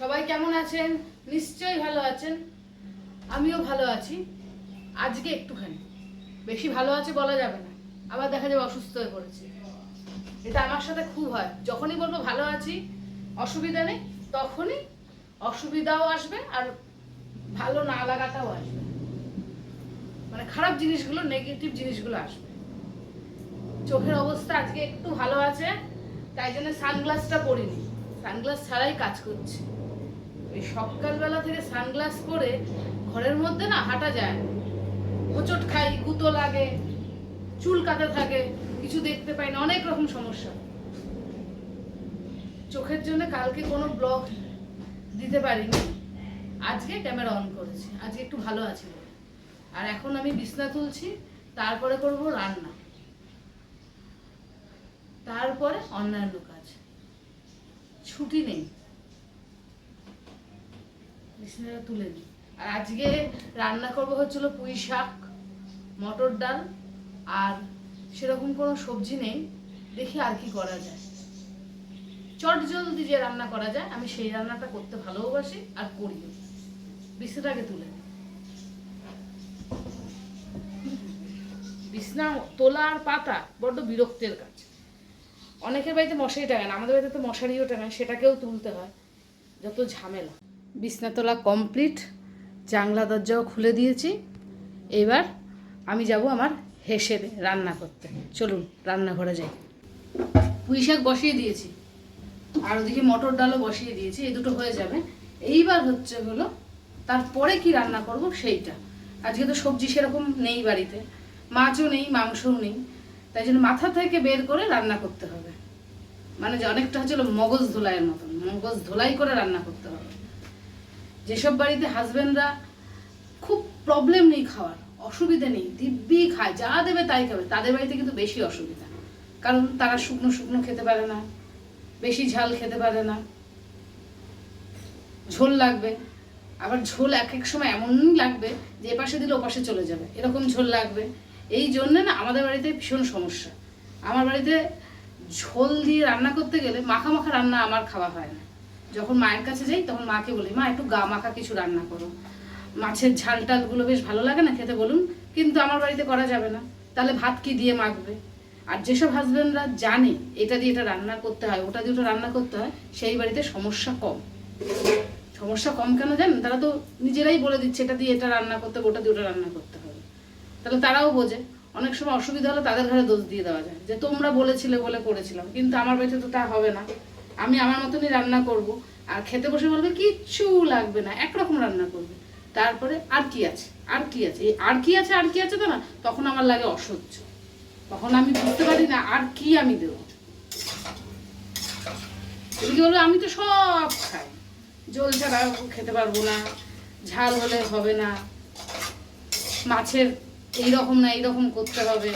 আছেন? নিশ্চয়ই ভালো আছেন। আমিও ভালো আছি। আজকে একটুখানি। বেশি ভালো আছে বলা যাবে না। আবার দেখা যাবে অসুস্থ হয়ে পড়েছে। এটা আমার সাথে খুব হয়। যখনই বলব ভালো আছি, অসুবিধা নেই, তখনই অসুবিধাও আসবে আর ভালো না লাগাটাও আসবে। মানে খারাপ জিনিসগুলো নেগেটিভ জিনিসগুলো আসবে। চোখের অবস্থা আজকে একটু ভালো আছে, তাই জন্য সানগ্লাসটা পরিনি। সানগ্লাস ছাড়াই কাজ করছি। ওই সকালবেলা থেকে সানগ্লাস পরে ঘরের মধ্যে না হাঁটা যায়। হোঁচট খাই, গুঁতো লাগে, চুল কাটা থাকে, কিছু দেখতে পাই না, অনেক রকম সমস্যা। চোখের জন্য কালকে কোনো ব্লগ দিতে পারিনি। আজকে ক্যামেরা অন করেছি। আজকে একটু ভালো আছি। আর এখন আমি বিছনা তুলছি, তারপরে করব রান্না। তারপরে অন্যান্য কাজ। ছুটি নেই। বিছানাটা তুলে নিই। আর আজকে রান্না করব হচ্ছিল পুঁই শাক, মটর ডাল, আর সেরকম কোনো সবজি নেই। দেখি আর কি করা যায়। চট জলদি যে রান্না করা যায়, আমি সেই রান্নাটা করতে ভালোবাসি আর করিও। বিছনাটাকে তুলে। বিছনা, তোলা আর পাতা বড্ড বিরক্তের কাজ। অনেকের বাড়িতে মশারি টাঙায় না, আমাদের বাড়িতে তো মশারিও টাঙায়, সেটাকেও তুলতে হয়। যত ঝামেলা। বিছনা তোলা কমপ্লিট, জানলা দরজাও খুলে দিয়েছি। এবার আমি যাব আমার হেসেলে রান্না করতে। চলুন, রান্নাঘরে যাই। পুঁই শাক বসিয়ে দিয়েছি, আর ওদিকে মটর ডালও বসিয়ে দিয়েছি, এই দুটো হয়ে যাবে। এইবার হচ্ছে হলো, তারপরে কি রান্না করব সেইটা। আজকে তো সবজি সেরকম নেই বাড়িতে, মাছও নেই, মাংসও নেই, তাই জন্য মাথা থেকে বের করে রান্না করতে হবে। মানে যে অনেকটা হচ্ছিল মগজ ধোলাইয়ের মতন, মগজ ধোলাই করে রান্না করতে হবে। যেসব বাড়িতে হাজবেন্ডরা খুব প্রবলেম নেই খাওয়ার, অসুবিধা নেই, দিব্যি খায়, যা দেবে তাই খাবে, তাদের বাড়িতে কিন্তু বেশি অসুবিধা। কারণ তারা শুকনো শুকনো খেতে পারে না, বেশি ঝাল খেতে পারে না। ঝোল লাগবে, আবার ঝোল এক এক সময় এমনই লাগবে যে এপাশে দিলে ওপাশে চলে যাবে, এরকম ঝোল লাগবে। এই জন্যে না আমাদের বাড়িতে ভীষণ সমস্যা। আমার বাড়িতে ঝোল দিয়ে রান্না করতে গেলে মাখা মাখা রান্না আমার খাওয়া হয় না। যখন মায়ের কাছে যাই, তখন মাকে বলি, মা, একটু গা মাখা কিছু রান্না করো। মাছের ঝাল টালগুলো বেশ ভালো লাগে না খেতে বলুন, কিন্তু আমার বাড়িতে করা যাবে না। তাহলে ভাত কি দিয়ে মাখবে? আর যেসব হাজবেন্ডরা জানে এটা দিয়ে এটা রান্না করতে হয়, ওটা দিয়ে ওটা রান্না করতে হয়, সেই বাড়িতে সমস্যা কম। সমস্যা কম কেন জানেন? তারা তো নিজেরাই বলে দিচ্ছে, এটা দিয়ে এটা রান্না করতে হবে, ওটা দিয়ে ওটা রান্না করতে হবে। তাহলে তারাও বোঝে। অনেক সময় অসুবিধা হলে তাদের ঘরে দোষ দিয়ে দেওয়া যায়, যে তোমরা বলেছিলে বলে করেছিলাম, কিন্তু আমার বাড়িতে তো তা হবে না। আমি আমার মতনই রান্না করব। আর খেতে বসে বলবে, কিচ্ছু লাগবে না, একরকম রান্না করবে। তারপরে আর কি আছে, আর কি আছে? এই আর কি আছে, আর কি আছে তো না, তখন আমার লাগে অসহ্য। তখন আমি বুঝতে পারি না, আর কি আমি দেবো। এদিকে বলবে, আমি তো সব খাই। জল ছাড়া খেতে পারব না, ঝাল হলে হবে না, মাছের এই রকম না এইরকম করতে হবে।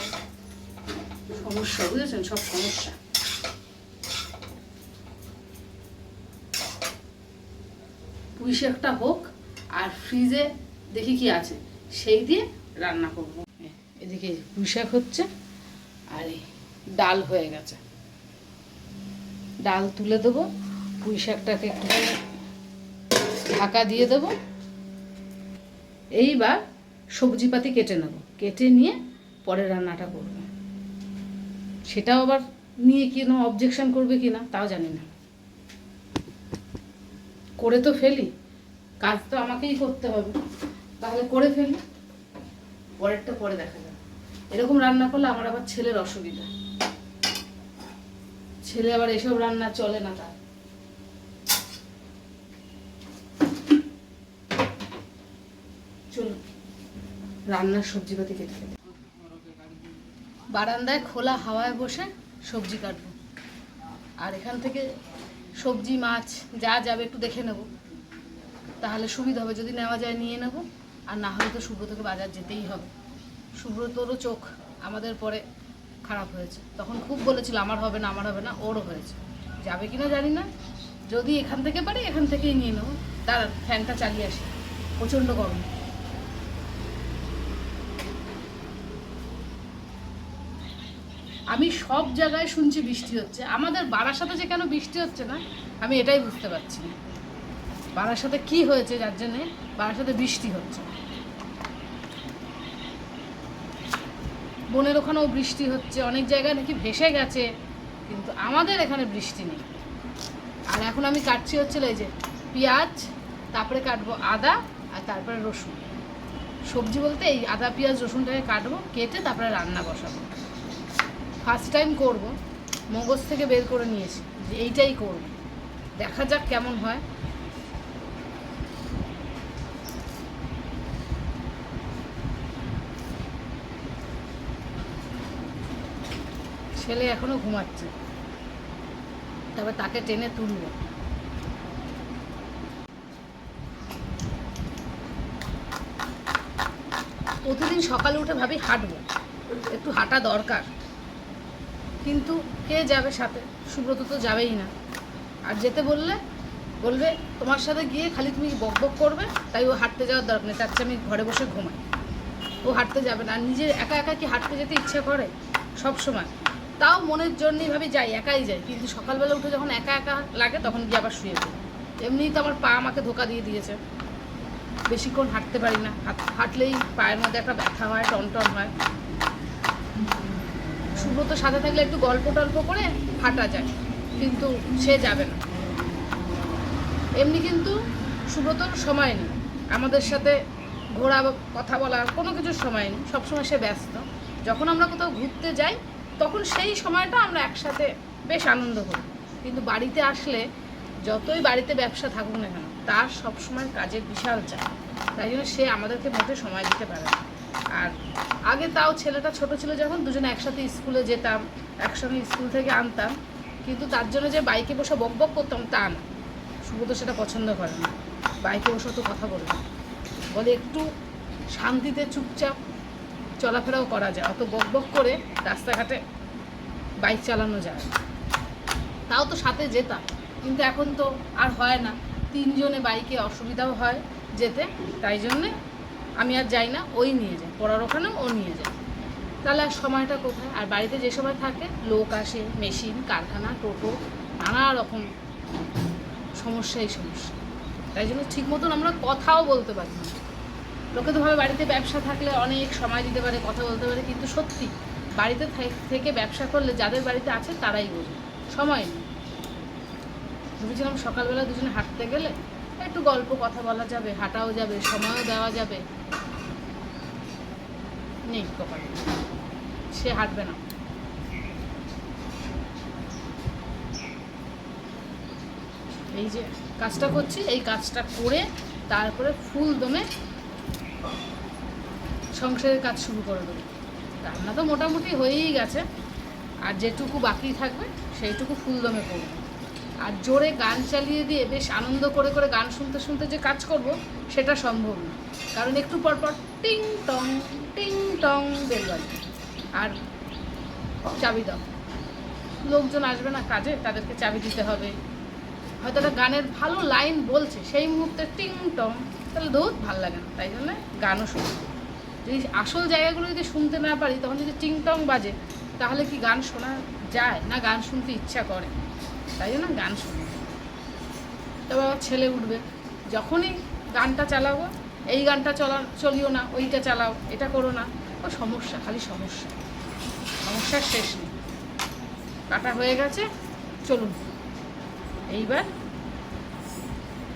সমস্যা, বুঝেছেন? সব সমস্যা। শাকটা হোক, আর ফ্রিজে দেখি কি আছে, সেই দিয়ে রান্না করব। এদিকে পুঁই শাক হচ্ছে, আর ডাল হয়ে গেছে। ডাল তুলে দেবো, পুঁই শাকটাকে একটুখানি ঢাকা দিয়ে দেবো। এইবার সবজিপাতি কেটে নেব। কেটে নিয়ে পরে রান্নাটা করব। সেটাও আবার নিয়ে কি অবজেকশন করবে কি না, তাও জানি না। করে তো ফেলি, কাজ তো আমাকেই করতে হবে। তাহলে করে ফেলি। পরেরটা পরে দেখা যাবে। এরকম রান্না করলে আমার আবার ছেলের অসুবিধা। ছেলে আবার এসব রান্না চলে না তার। রান্নার সবজিপাতি কেটে বারান্দায় খোলা হাওয়ায় বসে সবজি কাটবো। আর এখান থেকে সবজি, মাছ, যা যাবে একটু দেখে নেব। তাহলে সুবিধা হবে, যদি নেওয়া যায় নিয়ে নেব। আর না হলে তো সুব্রতকে বাজার যেতেই হবে। সুব্রতরও চোখ আমাদের পরে খারাপ হয়েছে। তখন খুব বলেছিল, আমার হবে না, আমার হবে না। ওরও হয়েছে। যাবে কি না জানি না। যদি এখান থেকে পারি, এখান থেকেই নিয়ে নেব। তার ফ্যানটা চালিয়ে আসি। প্রচণ্ড গরম। আমি সব জায়গায় শুনছি বৃষ্টি হচ্ছে। আমাদের বারাসাতে যে কেন বৃষ্টি হচ্ছে না, আমি এটাই বুঝতে পারছি না। বারাসাতে কি হয়েছে যার জন্যে বারাসাতে বৃষ্টি হচ্ছে। বনের ওখানেও বৃষ্টি হচ্ছে, অনেক জায়গায় নাকি ভেসে গেছে, কিন্তু আমাদের এখানে বৃষ্টি নেই। আর এখন আমি কাটছি হচ্ছে এই যে পেঁয়াজ, তারপরে কাটবো আদা, আর তারপরে রসুন। সবজি বলতে এই আদা, পেঁয়াজ, রসুনটাকে কাটবো, কেটে তারপরে রান্না বসাবো। ফার্স্ট টাইম করব, মগজ থেকে বের করে নিয়েছি, যে এইটাই করব। দেখা যাক কেমন হয়। ছেলে এখনও ঘুমাচ্ছে। তবে তাকে টেনে তুলবো। প্রতিদিন সকালে উঠে ভাবি হাঁটবো, একটু হাঁটা দরকার। কিন্তু কে যাবে সাথে? সুব্রত তো যাবেই না। আর যেতে বললে, বলবে, তোমার সাথে গিয়ে খালি তুমি বক বক করবে, তাই ও হাঁটতে যাওয়ার দরকার নেই তার চেয়ে আমি ঘরে বসে ঘুমাই। ও হাঁটতে যাবে না, আর নিজের একা একা কি হাঁটতে যেতে ইচ্ছে করে? সব সময়। তাও মনের জন্যই ভাবে যাই, একাই যাই, কিন্তু সকালবেলা উঠে যখন একা একা লাগে, তখন গিয়ে আবার শুয়ে পড়ি। এমনিই তো আমার পা আমাকে ধোকা দিয়ে দিয়েছে। বেশিক্ষণ হাঁটতে পারি না হাঁটলেই পায়ের মধ্যে একটা ব্যথা হয়, টনটন হয়। সুব্রত সাথে থাকলে একটু গল্প টল্প করে ফাটা যায়, কিন্তু সে যাবে না। এমনি কিন্তু সুব্রতর সময় নেই। আমাদের সাথে ঘোরা কথা বলার কোনো কিছুর সময় নেই। সবসময় সে ব্যস্ত। যখন আমরা কোথাও ঘুরতে যাই, তখন সেই সময়টা আমরা একসাথে বেশ আনন্দ করি। কিন্তু বাড়িতে আসলে যতই বাড়িতে ব্যবসা থাকুক না কেন, তার সবসময় কাজের বিশাল চাপ। তাই জন্য সে আমাদেরকে মোটে সময় দিতে পারে না। আর আগে তাও ছেলেটা ছোট ছিল যখন, দুজনে একসাথে স্কুলে যেতাম, একসঙ্গে স্কুল থেকে আনতাম। কিন্তু তার জন্য যে বাইকে বসে বক বক করতাম তা না। সুব্রত সেটা পছন্দ করে না। বাইকে বসে তো কথা বলবে। বলে একটু শান্তিতে চুপচাপ চলাফেরাও করা যায়। অত বক বক করে রাস্তাঘাটে বাইক চালানো যায় তাও তো সাথে যেতাম। কিন্তু এখন তো আর হয় না। তিনজনে বাইকে অসুবিধাও হয় যেতে। তাই জন্যে আমি আর যাই না, ওই নিয়ে যায়। পড়ার ওখানেও ও নিয়ে যায়। তাহলে আর সময়টা কোথায়? আর বাড়িতে যে সময় থাকে, লোক আসে, মেশিন, কারখানা, টোটো, নানা রকম সমস্যাই সমস্যা। তাই জন্য ঠিক মতন আমরা কথাও বলতে পারি না। লোকে তো ভাবে বাড়িতে ব্যবসা থাকলে অনেক সময় দিতে পারে, কথা বলতে পারে, কিন্তু সত্যি বাড়িতে থাক- ব্যবসা করলে যাদের বাড়িতে আছে তারাই বোঝে। সময় নেই। ভেবেছিলাম সকালবেলা দুজনে হাঁটতে গেলে একটু গল্প কথা বলা যাবে, হাঁটাও যাবে, সময়ও দেওয়া যাবে। নেই কপালে। সে হাঁটবে না। এই যে কাজটা করছি, এই কাজটা করে তারপরে ফুল দমে সংসারের কাজ শুরু করে দেবো। রান্না তো মোটামুটি হয়েই গেছে, আর যেটুকু বাকি থাকবে, সেইটুকু ফুল দমে করব। আর জোরে গান চালিয়ে দিয়ে বেশ আনন্দ করে করে গান শুনতে শুনতে যে কাজ করব, সেটা সম্ভব না। কারণ একটু পর পর টিং টং টিং টং বাজবে আর চাবি দাও। লোকজন আসবে না কাজে, তাদেরকে চাবি দিতে হবে। হয়তো একটা গানের ভালো লাইন বলছে, সেই মুহূর্তে টিং টং, তাহলে দৌড় ভালো লাগে না। তাই জন্য গানও শুনি। যদি আসল জায়গাগুলো যদি শুনতে না পারি, তখন যদি টিং টং বাজে, তাহলে কি গান শোনা যায়? না গান শুনতে ইচ্ছা করে? তাই জন্য গান শুনি। তবে আমার ছেলে উঠবে। যখনই গানটা চালাবো, এই গানটা চলা, চলিও না, ওইটা চালাও, এটা করো না, ও সমস্যা, খালি সমস্যা। সমস্যার শেষ নেই। কাটা হয়ে গেছে, চলুন। এইবার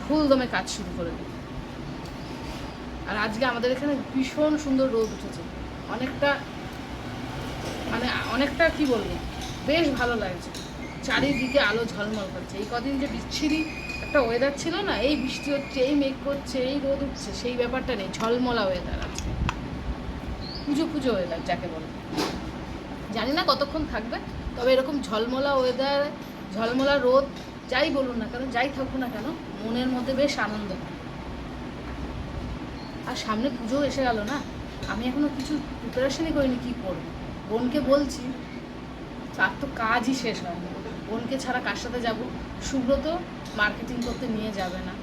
ফুল দমে কাজ শুরু করে দিই। আর আজকে আমাদের এখানে ভীষণ সুন্দর রোদ উঠেছে। অনেকটা মানে অনেকটা কি বলব? বেশ ভালো লাগছে। চারিদিকে আলো ঝলমল করছে। এই কদিন যে বিচ্ছিরি একটা ওয়েদার ছিল না, এই বৃষ্টি হচ্ছে, এই মেঘ করছে, এই রোদ উঠছে, সেই ব্যাপারটা নেই, ঝলমলা ওয়েদার আছে। পুজো পুজো ওয়েদার যাকে বলে। জানি না কতক্ষণ থাকবে, তবে এরকম ঝলমলা ওয়েদার ঝলমলা রোদ, যাই বলুন না কেন, যাই থাকুক না কেন, মনের মধ্যে বেশ আনন্দ। আর সামনে পুজো এসে গেল না, আমি এখনও কিছু প্রিপারেশনই করিনি কী করব। বোনকে বলছি, তার তো কাজই শেষ হয়নি। বোনকে ছাড়া কার সাথে যাব? সুব্রত মার্কেটিং করতে নিয়ে যাবে না।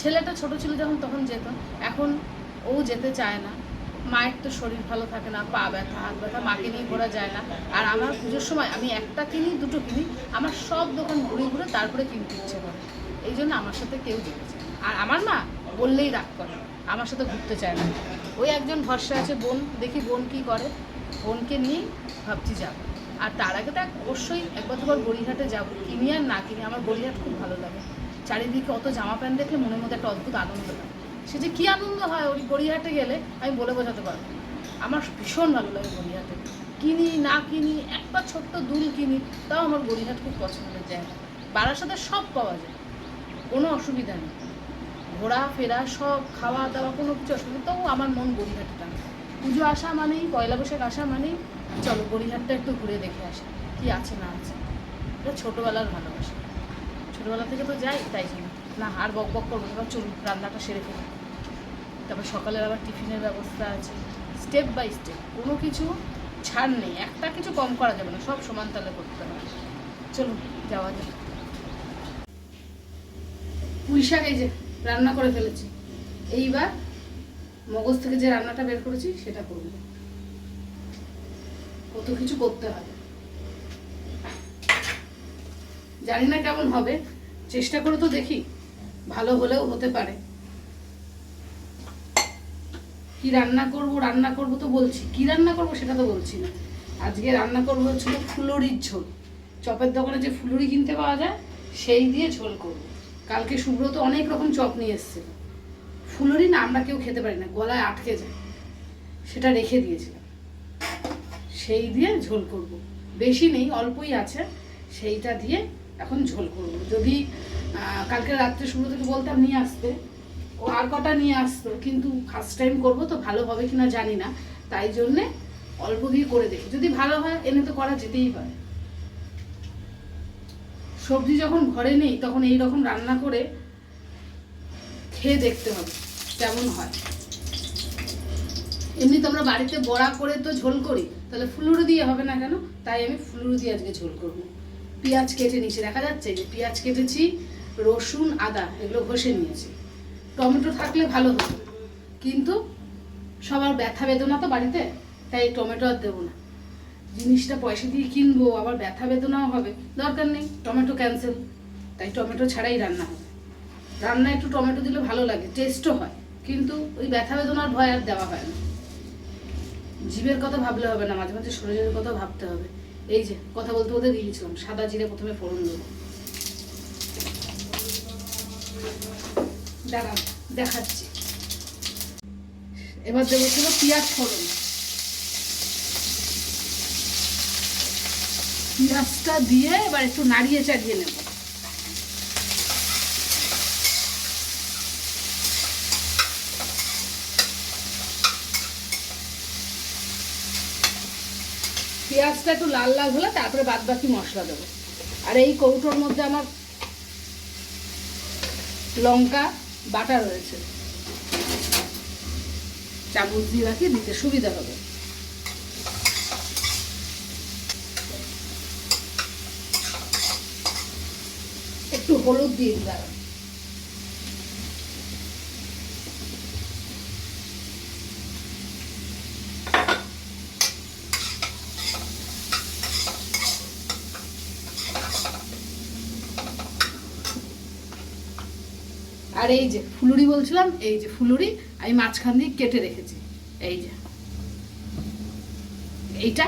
ছেলেটা ছোট ছিল যখন, তখন যেত। এখন ও যেতে চায় না। মায়ের তো শরীর ভালো থাকে না, পা ব্যথা, হাত ব্যথা, মাকে নিয়ে ঘোরা যায় না। আর আমার পুজোর সময় আমি একটা কিনি, দুটো কিনি, আমার সব দোকান ঘুরে ঘুরে তারপরে কিনতে ইচ্ছে করে। এই জন্য আমার সাথে কেউ যেতে চায় আর আমার মা বললেই রাগ করে, আমার সাথে ঘুরতে চায় না। ওই একজন ভরসা আছে, বোন, দেখি বোন কি করে। বোনকে নিয়ে ভাবছি যাব। আর তার আগে তো অবশ্যই একবার দুবার গড়িহাটে যাব। কিনি আর না কিনি, আমার গড়িহাট খুব ভালো লাগে। চারিদিকে অত জামা প্যান্ট দেখলে মনের মধ্যে একটা অদ্ভুত আনন্দ লাগে সে যে কী আনন্দ হয় ওই গড়িহাটে গেলে, আমি বলে বোঝাতে পারব আমার ভীষণ ভালো লাগে গড়িহাটে কিনি, না কিনি, একবার ছোট্ট দুল কিনি, তাও আমার গড়িহাট খুব পছন্দের জায়গা। বারাসাতে সব পাওয়া যায়, কোনো অসুবিধা নেই। ঘোরা, ফেরা, সব খাওয়া দাওয়া, কোনো কিছু অসুবিধা তবু আমার মন গড়িহাটে টানে। পুজো আসা মানেই, পয়লা বৈশাখ আসা মানেই চলো গড়িহাটটা একটু ঘুরে দেখে আসি, কি আছে না আছে। এটা ছোটোবেলার ভালোবাসা। ছোটোবেলা থেকে তো যাই, তাই জন্য। না, আর বক বক করব এবার চলুন, রান্নাটা সেরে ফেলি। তারপর সকালের আবার টিফিনের ব্যবস্থা আছে। স্টেপ বাই স্টেপ, কোনো কিছু ছাড় নেই, একটা কিছু কম করা যাবে না, সব সমান তালে করতে হবে। চলুন, যাওয়া যাক। পুঁই শাক এই যে, রান্না করে ফেলেছি। এইবার মগজ থেকে যে রান্নাটা বের করেছি, সেটা করব। কত কিছু করতে হবে। জানি না কেমন হবে, চেষ্টা করে তো দেখি, ভালো হলেও হতে পারে। কি রান্না করব রান্না করব তো বলছি, কি রান্না করব সেটা তো বলছি না। আজকে রান্না করব হচ্ছিল ফুলুরির ঝোল। চপের দোকানে যে ফুলুরি কিনতে পাওয়া যায়, সেই দিয়ে ঝোল করব। কালকে সুব্রত অনেক রকম চপ নিয়ে এসেছিল। ফুলুরি না আমরা কেউ খেতে পারি না, গলায় আটকে যায়। সেটা রেখে দিয়েছিলাম সেই দিয়ে ঝোল করব। বেশি নেই, অল্পই আছে, সেইটা দিয়ে এখন ঝোল করব। যদি কালকে রাত্রে শুরু থেকে বলতাম নিয়ে আসতে, ও আর কটা নিয়ে আসতো, কিন্তু ফার্স্ট টাইম করব তো ভালো হবে কি না জানি না, তাই জন্যে অল্প দিয়ে করে দেখি। যদি ভালো হয়, এনে তো করা যেতেই পারে। সবজি যখন ঘরে নেই, তখন এই রকম রান্না করে খেয়ে দেখতে হবে, কেমন হয়। এমনি তোমরা বাড়িতে বড়া করে তো ঝোল করি তাহলে ফুলুরি দিয়ে হবে না কেন? তাই আমি ফুলুরি দিয়ে আজকে ঝোল করব। পেঁয়াজ কেটে নিয়েছি দেখা যাচ্ছে যে পেঁয়াজ কেটেছি, রসুন, আদা, এগুলো ঘষে নিয়েছি। টমেটো থাকলে ভালো হতো, কিন্তু সবার ব্যথা বেদনা তো বাড়িতে, তাই টমেটো আর দেবো না। জিনিসটা পয়সা দিয়ে কিনবো, আবার ব্যথা বেদনাও হবে, দরকার নেই, টমেটো ক্যান্সেল তাই টমেটো ছাড়াই রান্না হবে। রান্না একটু টমেটো দিলে ভালো লাগে টেস্টও হয়, কিন্তু ওই ব্যথা বেদনার ভয় আর দেওয়া হয় না। জীবের কথা ভাবলে হবে না, মাঝে মাঝে শরীরের কথা ভাবতে হবে। এই যে, কথা বলতে বলতে দিয়ে দিয়েছিলাম সাদা জিরে প্রথমে ফোড়ন দেবো। দেখাচ্ছি। এবার দেবো ছিল পেঁয়াজ ফোড়ন। পেঁয়াজটা দিয়ে এবার একটু নাড়িয়ে চাড়িয়ে নেব। পেঁয়াজটা একটু লাল লাল হলে তারপরে বাদ বাকি মশলা দেবো। আর এই কৌটোর মধ্যে আমার লঙ্কা, বাটা রয়েছে। চামচ দিয়ে রাখি দিতে সুবিধা হবে। একটু হলুদ দিয়ে দিলাম। আর এই যে ফুলুরি বলছিলাম, এই যে ফুলুরি, আমি মাঝখান দিয়ে কেটে রেখেছি। এই যে। এইটা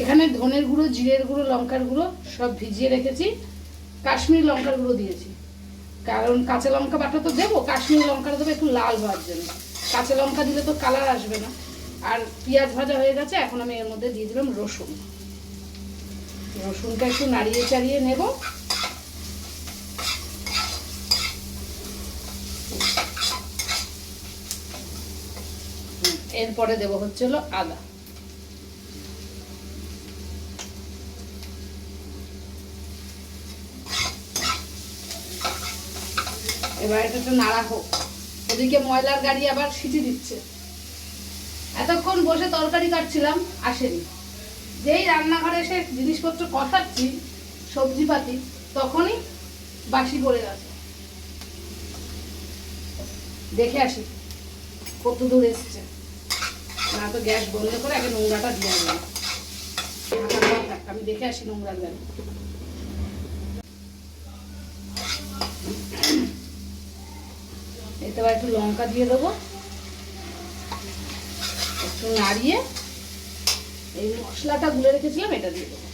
এখানে ধনের গুঁড়ো, জিরের গুঁড়ো, লঙ্কার গুঁড়ো সব ভিজিয়ে রেখেছি। কাশ্মীরি লঙ্কার গুঁড়ো দিয়েছি। কারণ কাঁচা লঙ্কা বাটা তো দেবো, কাশ্মীরি লঙ্কাটা দেবো একটু লাল হওয়ার জন্য। কাঁচা লঙ্কা দিলে তো কালার আসবে না। আর পেঁয়াজ ভাজা হয়ে গেছে, এখন আমি এর মধ্যে দিয়ে দিলাম রসুন। রসুনটা একটু নাড়িয়ে চাড়িয়ে নেব। এরপরে দেবো হচ্ছে হলো আদা। এবার এটা একটু নাড়া হোক। ওদিকে ময়লার গাড়ি আবার সিটি দিচ্ছে। এতক্ষণ বসে তরকারি কাটছিলাম, আসেনি। যেই রান্নাঘরে এসে জিনিসপত্র কষাচ্ছি সবজিপাতি তখনই বাসি পড়ে গেছে। দেখে আসি, কত দূর এসছে। না তো গ্যাস বন্ধ করে আগে নোংরাটা দিয়ে আসবে আমি দেখে আসি নোংরা ব্যাগ এতে একটু লঙ্কা দিয়ে দেবো। নাড়িয়ে এই মশলাটা গুলে রেখেছিলাম, এটা দিয়ে দেবো।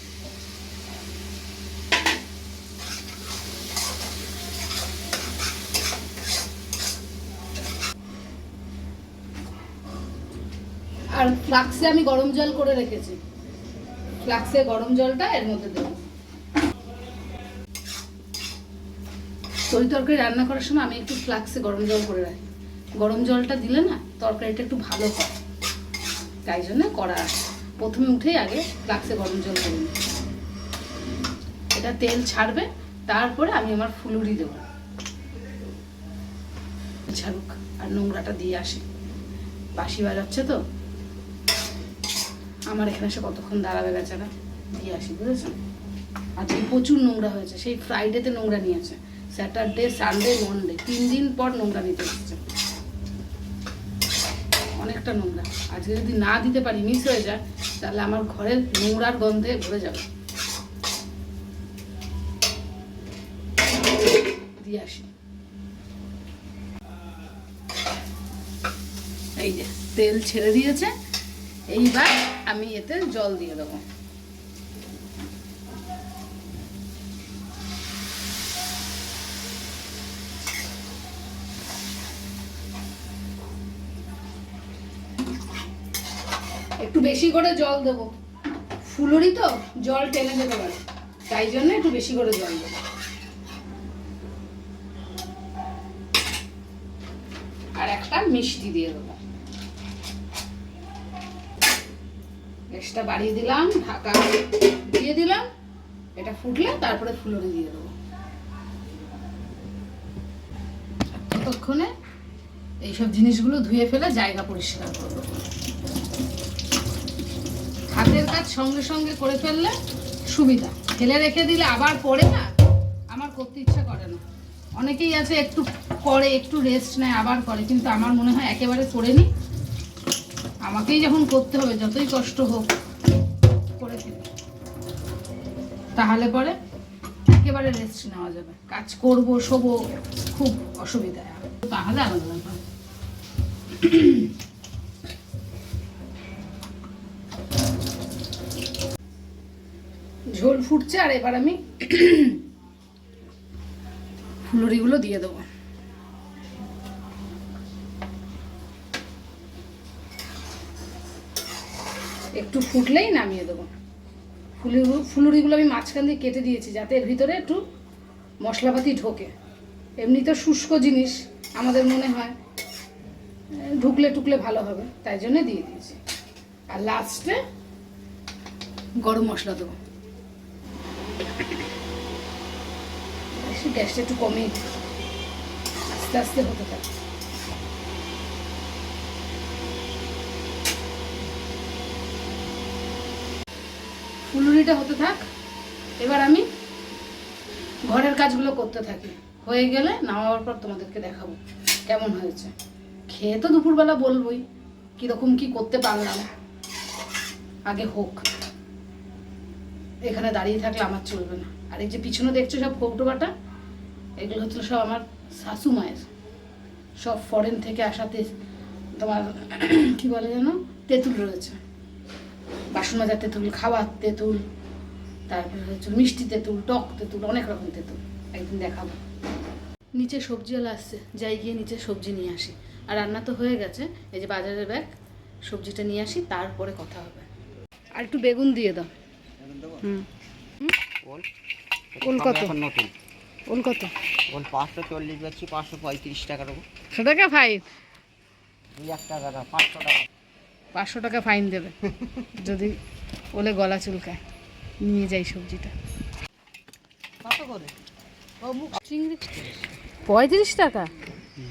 আর ফ্লাক্সে আমি গরম জল করে রেখেছি। ফ্লাক্সে গরম জলটা এর মধ্যে দেবো। তরি তরকারি রান্না করার সময় আমি একটু ফ্লাক্সে গরম জল করে রাখি। গরম জলটা দিলে না তরকারিটা একটু ভালো হয়। তাই জন্য করা প্রথমে উঠেই আগে ফ্লাক্সে গরম জল করে নিই। এটা তেল ছাড়বে, তারপরে আমি আমার ফুলুরি দেবো। ছাড়ুক আর নোংরাটা দিয়ে আসি। বাসি বাজাচ্ছে তো। আমার এখানে এসে কতক্ষণ দাঁড়াবে বেচারা? দিয়ে আসি, বুঝেছেন? আজকে প্রচুর নোংরা হয়েছে। সেই ফ্রাইডেতে নোংরা নিয়েছে। স্যাটারডে সানডে মনডে তিন দিন পর নোংরা নিতে এসেছে। অনেকটা নোংরা। আজকে যদি না দিতে পারি মিস হয়ে যায়, তাহলে আমার ঘরের নোংরার গন্ধে ভরে যাবে। দিয়ে আসি। এই যে, তেল ছেড়ে দিয়েছে, এইবার আমি এতে জল দিয়ে দেবো। একটু বেশি করে জল দেবো। ফুলুরি তো জল টেনে পারে তাই জন্য একটু বেশি করে জল দেবো। আর একটা মিষ্টি দিয়ে দেবো। গ্যাসটা বাড়িয়ে দিলাম, ঢাকা দিয়ে দিলাম। এটা ফুটলে তারপরে ফুলুরি দিয়ে দেবো। ততক্ষণে এইসব জিনিসগুলো ধুয়ে ফেলে জায়গা পরিষ্কার করব। হাতের কাজ সঙ্গে সঙ্গে করে ফেললে সুবিধা। ফেলে রেখে দিলে আবার পরে না আমার করতে ইচ্ছা করে না। অনেকেই আছে একটু করে, একটু রেস্ট নেয়, আবার করে, কিন্তু আমার মনে হয় একেবারে করে নি। আমাকেই যখন করতে হবে, যতই কষ্ট হোক, করে ফেলি। তাহলে পরে একেবারে রেস্ট নেওয়া যাবে। কাজ করব, শোবো, খুব অসুবিধা তাহলে আলাদা ব্যাপার। ঝোল ফুটছে আর এবার আমি ফুলুরিগুলো দিয়ে দেবো। একটু ফুটলেই নামিয়ে দেবো। ফুলুরি ফুলুরিগুলো আমি মাঝখান দিয়ে কেটে দিয়েছি যাতে এর ভিতরে একটু মশলাপাতি ঢোকে। এমনি তো শুষ্ক জিনিস, আমাদের মনে হয় ঢুকলে টুকলে ভালো হবে, তাই জন্য দিয়ে দিয়েছি। আর লাস্টে গরম মশলা দেবো। গ্যাসটা একটু দিই। আস্তে আস্তে হতে থাকে। ফুলুরিটা হতে থাক। এবার আমি ঘরের কাজগুলো করতে থাকি। হয়ে গেলে নামাবার পর তোমাদেরকে দেখাবো কেমন হয়েছে। খেয়ে তো দুপুরবেলা বলবোই, কীরকম কি করতে পারলাম। আগে হোক। এখানে দাঁড়িয়ে থাকলে আমার চলবে না। আর এই যে পিছনে দেখছ সব কৌটো বাটা এগুলো হচ্ছে সব আমার শাশু মায়ের। সব ফরেন থেকে আসাতে তোমার, কি বলে যেন, তেঁতুল রয়েছে। বাসন মাজার তেঁতুল, খাওয়ার তেঁতুল, তারপরে হচ্ছে মিষ্টি তেঁতুল, টক তেঁতুল, অনেক রকম তেঁতুল। একদিন দেখাবো। নিচে সবজিওয়ালা আসছে, যাই গিয়ে নিচে সবজি নিয়ে আসি। আর রান্না তো হয়ে গেছে, এই যে বাজারের ব্যাগ সবজিটা নিয়ে আসি, তারপরে কথা হবে। আর একটু বেগুন দিয়ে দাও। ওল। ওল কত? এখন নতুন। ওল কত? ওল পাঁচশো চল্লিশ যাচ্ছি পাঁচশো পঁয়ত্রিশ টাকা দেবো। ছ টাকা ফাইন? দুই এক টাকা পাঁচশো টাকা। পাঁচশো টাকা ফাইন দেবে। যদি ওলে গলা চুলকায় নিয়ে যাই সবজিটা। কত করে? চিংড়ি পঁয়ত্রিশ টাকা?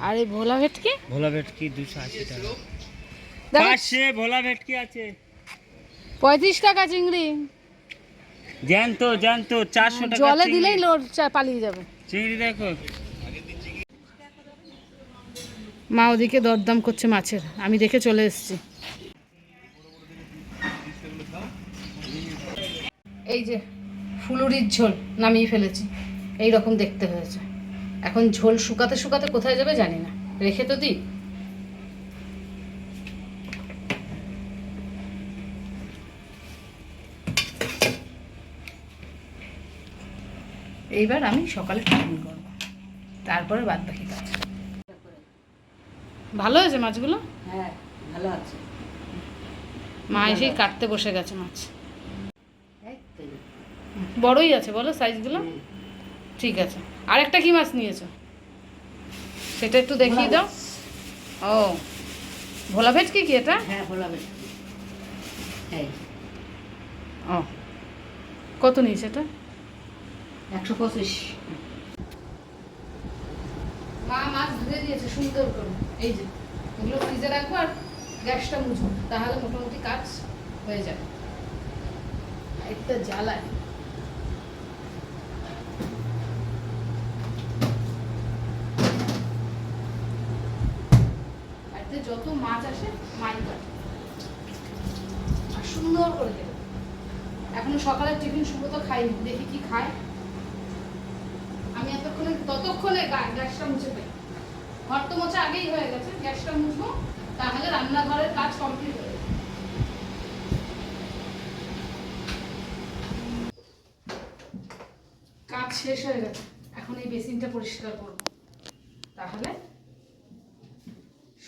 আর এই ভোলা ভেটকি? ভোলা ভেটকি দুশো আশি টাকা। ভোলা ভেটকি আছে। পঁয়ত্রিশ টাকা চিংড়ি। জ্যান্ত জ্যান্ত চারশো টাকা জলে দিলেই পালিয়ে যাবে। চিংড়ি দেখো। মা ওদিকে দরদাম করছে মাছের। আমি দেখে চলে এসেছি। এই যে ফুলুরির ঝোল নামিয়ে ফেলেছি। এই রকম দেখতে হয়েছে। এখন ঝোল শুকাতে শুকাতে কোথায় যাবে জানি না। রেখে তো দিই। এইবার আমি সকালে টিফিন করব। তারপরে বাদ বাকি কাজ। ভালো হয়েছে মাছগুলো? হ্যাঁ ভালো আছে। মা এসেই কাটতে বসে গেছে মাছ। এই বড়ই আছে বলো সাইজগুলো? ঠিক আছে। আর একটা কি মাছ নিয়েছো? সেটা একটু দেখিয়ে দাও। ও ভোলা ভেটকি কি এটা? হ্যাঁ ভালো ও কত নিয়েছে এটা? একশো পঁচিশ। মা মাছ ধুয়ে দিয়েছে সুন্দর করে। এই যে, এগুলো ফ্রিজে রাখব আর গ্যাসটা মুছবো তাহলে মোটামুটি কাজ হয়ে যাবে। একটা জ্বালায়। যত মাছ আসে, মাই কাটে আর সুন্দর করে দেবে এখনও সকালের টিফিন সুব্রত খাইনি দেখি কি খায়। আমি এতক্ষণে ততক্ষণে গ্যাসটা মুছে ফেলি। ঘর তো মোছা আগেই হয়ে গেছে, গ্যাসটা মুছবো, তাহলে রান্নাঘরের কাজ কমপ্লিট হয়ে যাবে। কাজ শেষ হয়ে গেছে। এখন এই বেসিনটা পরিষ্কার করব। তাহলে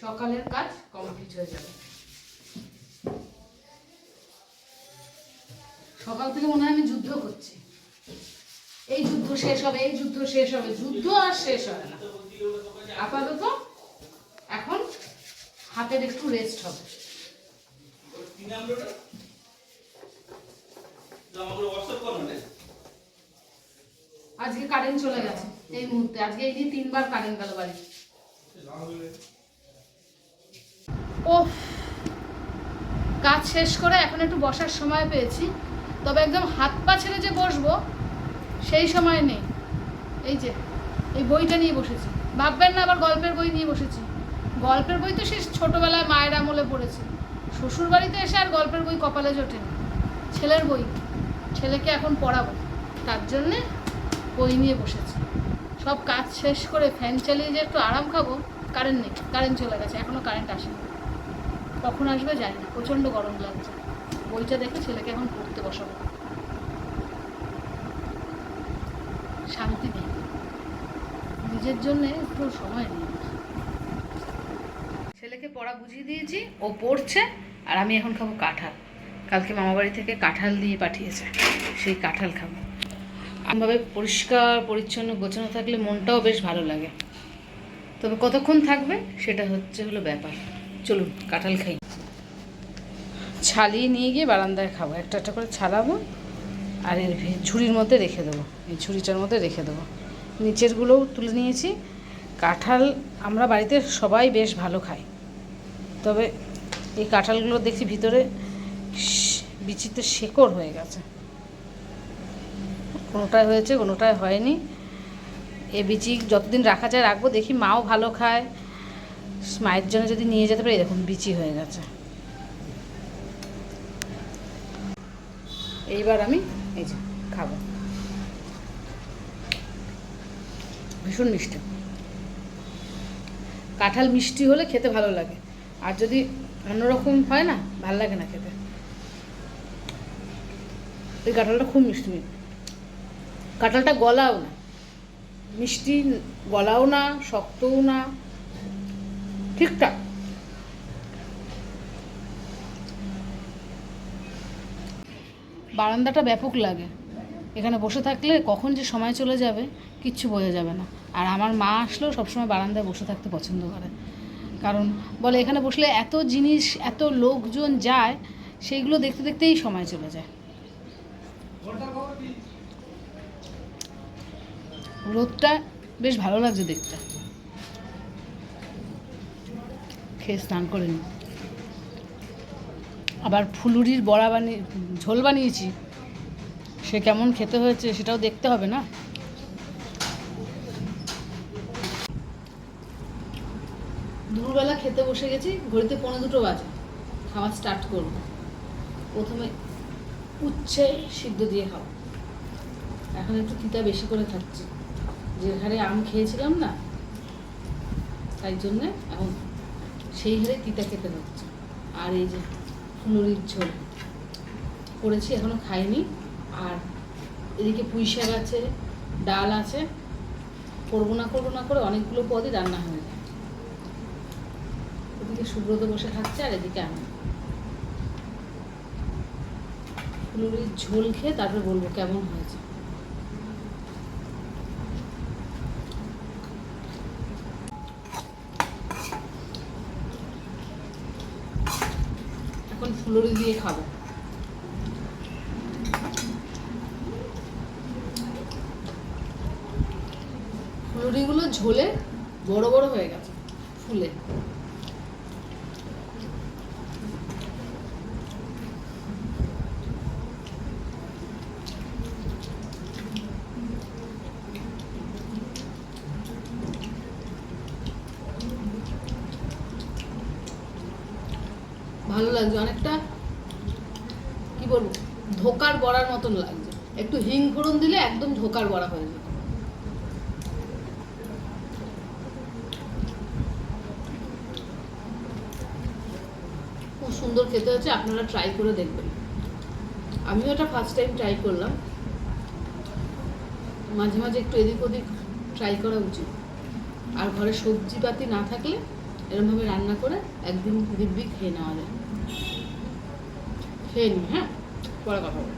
সকালের কাজ কমপ্লিট হয়ে যাবে। সকাল থেকে মনে হয় আমি যুদ্ধ করছি। যুদ্ধ শেষ হবে, এই যুদ্ধ শেষ হবে, যুদ্ধ আর শেষ হবে না। আপাতত এখন হাতের একটু রেস্ট হবে। আজকে কারেন্ট চলে গেছে, এই মুহূর্তে। আজকে এই নিয়ে তিনবার কারেন্ট গেল বাড়ি। ও কাজ শেষ করে এখন একটু বসার সময় পেয়েছি। তবে একদম হাত পা ছেড়ে যে বসবো সেই সময় নেই। এই যে, এই বইটা নিয়ে বসেছি। ভাববেন না আবার গল্পের বই নিয়ে বসেছি। গল্পের বই তো সে ছোটোবেলায় মায়ের আমলে পড়েছি। শ্বশুর বাড়িতে এসে আর গল্পের বই কপালে জোটেনি। ছেলের বই। ছেলেকে এখন পড়াবো। তার জন্যে বই নিয়ে বসেছি। সব কাজ শেষ করে ফ্যান চালিয়ে যে একটু আরাম খাব কারেন্ট নেই। কারেন্ট চলে গেছে এখনও কারেন্ট আসেনি। কখন আসবে জানি না, প্রচণ্ড গরম লাগছে। বইটা দেখে ছেলেকে এখন পড়তে বসাবো। শান্তি নেই নিজের জন্য একটু সময় নেই। ছেলেকে পড়া বুঝিয়ে দিয়েছি, ও পড়ছে, আর আমি এখন খাব কাঁঠাল। কালকে মামা বাড়ি থেকে কাঁঠাল দিয়ে পাঠিয়েছে, সেই কাঁঠাল খাব। আমভাবে পরিষ্কার, পরিচ্ছন্ন, গোছানো থাকলে মনটাও বেশ ভালো লাগে। তবে কতক্ষণ থাকবে, সেটা হচ্ছে হলো ব্যাপার। চলুন, কাঁঠাল খাই। ছালিয়ে নিয়ে গিয়ে বারান্দায় খাব। একটা একটা করে ছাড়াবো আর এর ঝুড়ির মধ্যে রেখে দেবো। এই ঝুড়িটার মধ্যে রেখে দেবো। নিচেরগুলোও তুলে নিয়েছি। কাঁঠাল আমরা বাড়িতে সবাই বেশ ভালো খাই। তবে এই কাঁঠালগুলো দেখি ভিতরে বিচিত্র শেকড় হয়ে গেছে। কোনোটায় হয়েছে কোনোটায় হয়নি। এ বিচি যতদিন রাখা যায় রাখব, দেখি মাও ভালো খায়। মায়ের জন্য যদি নিয়ে যেতে পারি দেখুন বিচি হয়ে গেছে। এইবার আমি এই যে খাব। ভীষণ মিষ্টি। কাঁঠাল মিষ্টি হলে খেতে ভালো লাগে। আর যদি অন্যরকম হয় না, ভালো লাগে না খেতে। এই কাঁঠালটা খুব মিষ্টি। কাঁঠালটা গলাও না। মিষ্টি গলাও না, শক্তও না। ঠিকঠাক। বারান্দাটা ব্যাপক লাগে। এখানে বসে থাকলে কখন যে সময় চলে যাবে, কিচ্ছু বোঝা যাবে না। আর আমার মা আসলেও সবসময় বারান্দায় বসে থাকতে পছন্দ করে। কারণ বলে এখানে বসলে এত জিনিস, এত লোকজন যায়, সেইগুলো দেখতে দেখতেই সময় চলে যায়। রোদটা বেশ ভালো লাগছে দেখতে। খেয়ে স্নান করে নিই আবার ফুলুরির বড়া বানিয়ে, ঝোল বানিয়েছি। সে কেমন খেতে হয়েছে সেটাও দেখতে হবে না? দুপুরবেলা খেতে বসে গেছি, ঘড়িতে পনেরো দুটো বাজে। খাওয়া স্টার্ট করব। প্রথমে উচ্ছে সিদ্ধ দিয়ে খাও এখন একটু তিতা বেশি করে খাচ্ছি। যে হারে আম খেয়েছিলাম না, তাই জন্যে এখন সেই হারে তিতা খেতে হচ্ছে। আর এই যে ফুলুরির ঝোল, করেছি, এখনও খাইনি। আর এদিকে পুঁই শাক আছে, ডাল আছে। করব না করব না করে অনেকগুলো পদই রান্না হয়ে যায়। ওদিকে সুব্রত বসে খাচ্ছে আর এদিকে আমি। ফুলুরির ঝোল খেয়ে তারপরে বলব কেমন হয়েছে। এখন ফুলুরি দিয়ে খাব ফুলুরিগুলো ঝোলে বড় বড় হয়ে গেছে, ফুলে। ভালো লাগছে, অনেকটা, কি বলব, ধোকার বড়ার মতন লাগছে। একটু হিং ফোড়ন দিলে একদম ধোকার বড়া হয়ে যাবে খুব সুন্দর খেতে হচ্ছে আপনারা ট্রাই করে দেখবেন। আমিও এটা ফার্স্ট টাইম ট্রাই করলাম। মাঝে মাঝে একটু এদিক ওদিক ট্রাই করা উচিত। আর ঘরে সবজিপাতি না থাকলে এরমভাবে রান্না করে একদিন দিব্যি খেয়ে নেওয়া যায়। খেয়ে নিই হ্যাঁ? পরে কথা বলব।